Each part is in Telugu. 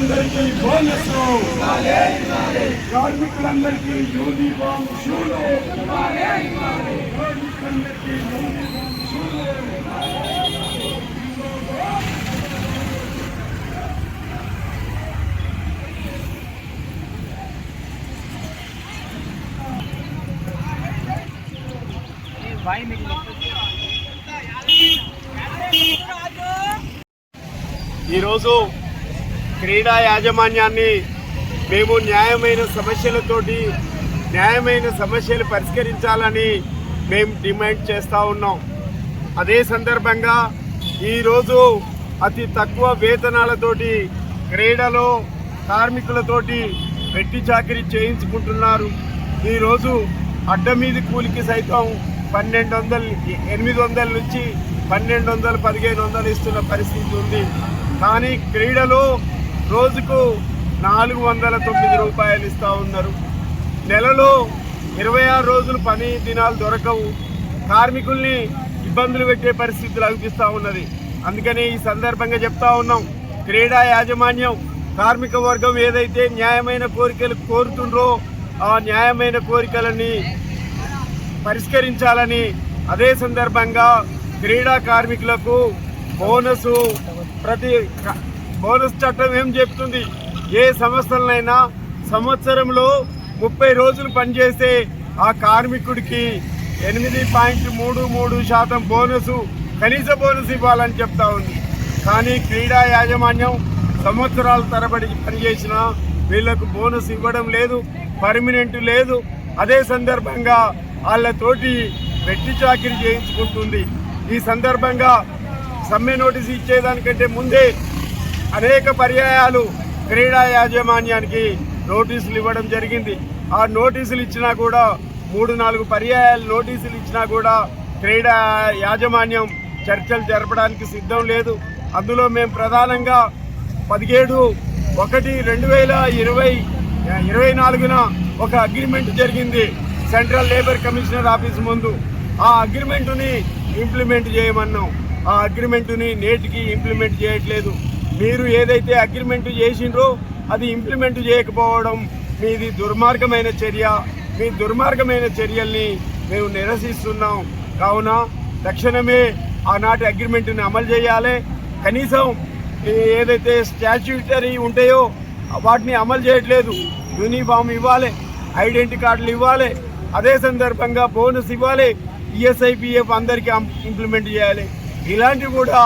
కార్మికులందరికీ బోనస్ కార్మికులందరికీ యూనిఫామ్ షూలు. కార్మికులందరికీ యూనిఫామ్ షూలు. ఈరోజు క్రీడా యాజమాన్యాన్ని మేము న్యాయమైన సమస్యలతోటి న్యాయమైన సమస్యలు పరిష్కరించాలని మేము డిమాండ్ చేస్తూ ఉన్నాం. అదే సందర్భంగా ఈరోజు అతి తక్కువ వేతనాలతోటి క్రీడలో కార్మికులతోటి పెట్టి చాకిరీ చేయించుకుంటున్నారు. ఈరోజు అడ్డమీది కూలికి సైతం పన్నెండు వందలు ఎనిమిది వందల నుంచి పన్నెండు వందలు పదిహేను వందలు ఇస్తున్న పరిస్థితి ఉంది. కానీ క్రీడలో రోజుకు నాలుగు వందల తొమ్మిది రూపాయలు ఇస్తూ ఉన్నారు. నెలలో ఇరవై ఆరు రోజులు పని దినాలు దొరకవు. కార్మికుల్ని ఇబ్బందులు పెట్టే పరిస్థితులు అనిపిస్తూ ఉన్నది. అందుకని ఈ సందర్భంగా చెప్తా ఉన్నాం క్రీడా యాజమాన్యం కార్మిక వర్గం ఏదైతే న్యాయమైన కోరికలు కోరుతుండ్రో ఆ న్యాయమైన కోరికలని పరిష్కరించాలని అదే సందర్భంగా క్రీడా కార్మికులకు బోనసు ప్రతి బోనస్ చట్టం ఏం చెప్తుంది? ఏ సంస్థలనైనా సంవత్సరంలో ముప్పై రోజులు పనిచేస్తే ఆ కార్మికుడికి ఎనిమిది పాయింట్ మూడు మూడు శాతం బోనసు కనీస బోనస్ ఇవ్వాలని చెప్తా ఉంది. కానీ క్రీడా యాజమాన్యం సంవత్సరాల తరబడి పనిచేసిన వీళ్ళకు బోనస్ ఇవ్వడం లేదు పర్మినెంట్ లేదు. అదే సందర్భంగా వాళ్ళతోటి వెట్టి చాకిరి చేయించుకుంటుంది. ఈ సందర్భంగా సమ్మె నోటీస్ ఇచ్చేదానికంటే ముందే అనేక పర్యాయాలు క్రీడా యాజమాన్యానికి నోటీసులు ఇవ్వడం జరిగింది. ఆ నోటీసులు ఇచ్చినా కూడా మూడు నాలుగు పర్యాయాలు నోటీసులు ఇచ్చినా కూడా క్రీడా యాజమాన్యం చర్చలు జరపడానికి సిద్ధం లేదు. అందులో మేము ప్రధానంగా పదిహేడు ఒకటి రెండు వేల ఇరవై ఇరవై నాలుగున ఒక అగ్రిమెంట్ జరిగింది సెంట్రల్ లేబర్ కమిషనర్ ఆఫీస్ ముందు. ఆ అగ్రిమెంటుని ఇంప్లిమెంట్ చేయమన్నాం. ఆ అగ్రిమెంటుని నేటికి ఇంప్లిమెంట్ చేయట్లేదు. మీరు ఏదైతే అగ్రిమెంట్ చేసిండ్రో అది ఇంప్లిమెంట్ చేయకపోవడం మీది దుర్మార్గమైన చర్య. మీ దుర్మార్గమైన చర్యల్ని మేము నిరసిస్తున్నాం. కావున తక్షణమే ఆనాటి అగ్రిమెంట్ని అమలు చేయాలి. కనీసం ఏదైతే స్టాచ్యూటరీ ఉంటాయో వాటిని అమలు చేయట్లేదు. యూనిఫామ్ ఇవ్వాలి ఐడెంటిటీ కార్డులు ఇవ్వాలి అదే సందర్భంగా బోనస్ ఇవ్వాలి ఈఎస్ఐపిఎఫ్ అందరికీ ఇంప్లిమెంట్ చేయాలి. ఇలాంటివి కూడా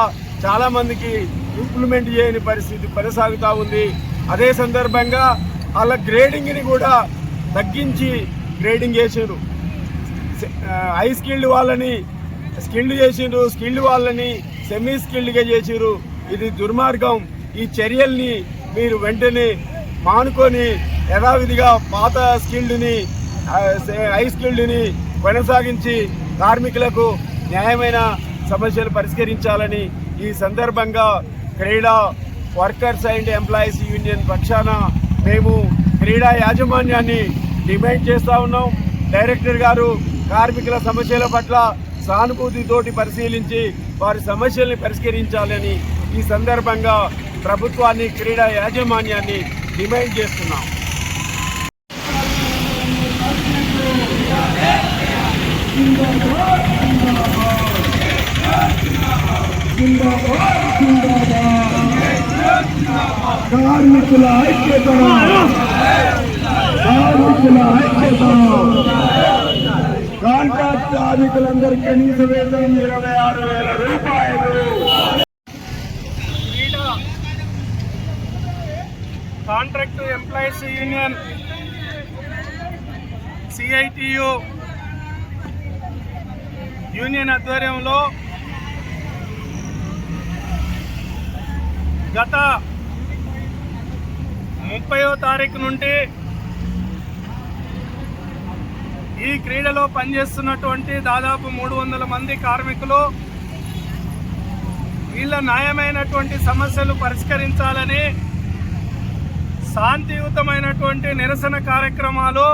చాలామందికి ఇంప్లిమెంట్ చేయని పరిస్థితి కొనసాగుతూ ఉంది. అదే సందర్భంగా వాళ్ళ గ్రేడింగ్ని కూడా తగ్గించి గ్రేడింగ్ చేసారు హై స్కిల్డ్ వాళ్ళని స్కిల్డ్ చేసిండ్రు స్కిల్డ్ వాళ్ళని సెమీ స్కిల్డ్గా చేసిరు ఇది దుర్మార్గం. ఈ చర్యల్ని మీరు వెంటనే మానుకొని యథావిధిగా పాత స్కిల్డ్ని హై స్కిల్డ్ని కొనసాగించి కార్మికులకు న్యాయమైన సమస్యలు పరిష్కరించాలని ఈ సందర్భంగా క్రీడా వర్కర్స్ అండ్ ఎంప్లాయీస్ యూనియన్ పక్షాన మేము క్రీడా యాజమాన్యాన్ని డిమాండ్ చేస్తూ ఉన్నాం. డైరెక్టర్ గారు కార్మికుల సమస్యల పట్ల సానుభూతితోటి పరిశీలించి వారి సమస్యల్ని పరిష్కరించాలని ఈ సందర్భంగా ప్రభుత్వాన్ని క్రీడా యాజమాన్యాన్ని డిమాండ్ చేస్తున్నాం. కార్మికుల ఐక్యత కార్మికుల ఐక్యత కాంట్రాక్ట్ కార్మికులందరి కనీస వేతనం ఇరవై ఆరు వేల రూపాయలు క్రీడా contract employees union CITU union ఆధ్వర్యంలో గత ముప్పయో తారీఖు నుండి ఈ క్రీడలో పనిచేస్తున్నటువంటి దాదాపు మూడు వందల మంది కార్మికులు వీళ్ళ న్యాయమైనటువంటి సమస్యలు పరిష్కరించాలని శాంతియుతమైనటువంటి నిరసన కార్యక్రమాలు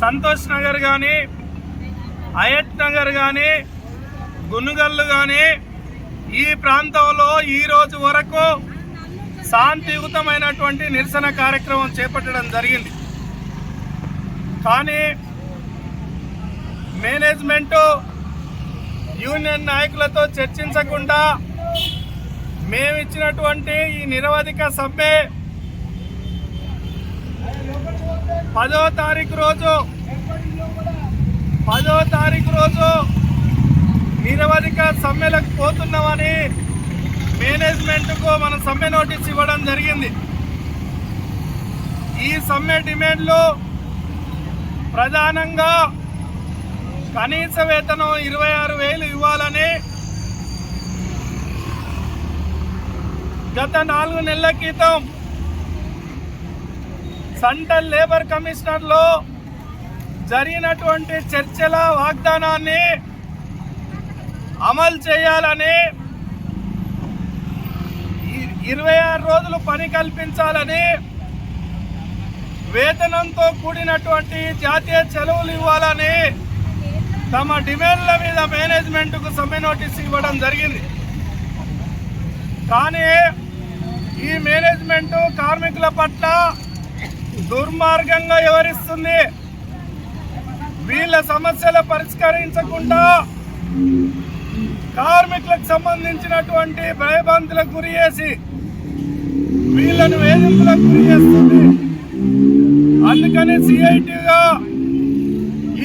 సంతోష్ నగర్ కానీ అయత్ నగర్ కానీ గునుగల్లు కానీ ఈ ప్రాంతంలో ఈ రోజు వరకు శాంతియుతమైనటువంటి నిరసన కార్యక్రమం చేపట్టడం జరిగింది. కానీ మేనేజ్మెంటు యూనియన్ నాయకులతో చర్చించకుండా మేము ఇచ్చినటువంటి ఈ నిరవధిక సమ్మె పదో తారీఖు రోజు పదో తారీఖు రోజు నిరవధిక సమ్మెలకు పోతున్నామని మేనేజ్మెంట్కు మనం సమ్మె నోటీస్ ఇవ్వడం జరిగింది. ఈ సమ్మె డిమాండ్లు ప్రధానంగా కనీస వేతనం ఇరవై ఆరు వేలు ఇవ్వాలని గత నాలుగు నెలల క్రితం సెంట్రల్ లేబర్ కమిషనర్లో జరిగినటువంటి చర్చల వాగ్దానాన్ని అమలు చేయాలని ఇరవై ఆరు రోజులు పని కల్పించాలని వేతనంతో కూడినటువంటి జాతీయ చెలవులు ఇవ్వాలని తమ డిమాండ్ల మీద మేనేజ్మెంట్కు సమ్మె నోటీస్ ఇవ్వడం జరిగింది. కానీ ఈ మేనేజ్మెంట్ కార్మికుల పట్ల దుర్మార్గంగా వ్యవహరిస్తుంది. వీళ్ళ సమస్యలు పరిష్కరించకుండా కార్మికులకు సంబంధించినటువంటి భయభ్రాంతులకు గురి చేసి వీళ్ళను వేధింపులకు గురి చేస్తుంది. అందుకని సిఐటిగా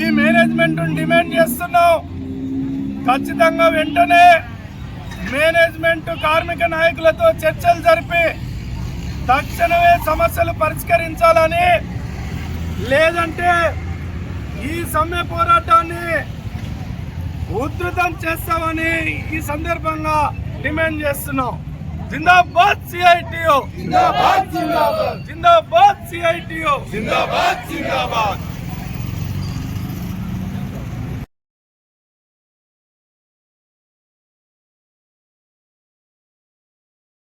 ఈ మేనేజ్మెంట్ డిమాండ్ చేస్తున్నాం. ఖచ్చితంగా వెంటనే మేనేజ్మెంట్ కార్మిక నాయకులతో చర్చలు జరిపి తక్షణమే సమస్యలు పరిష్కరించాలని లేదంటే ఈ సమ్మె పోరాటాన్ని ఉధృతం చేస్తామని ఈ సందర్భంగా డిమాండ్ చేస్తున్నాం. జిందాబాద్ సిఐటిఓ జిందాబాద్ జిందాబాద్. జిందాబాద్ సిఐటిఓ జిందాబాద్ జిందాబాద్.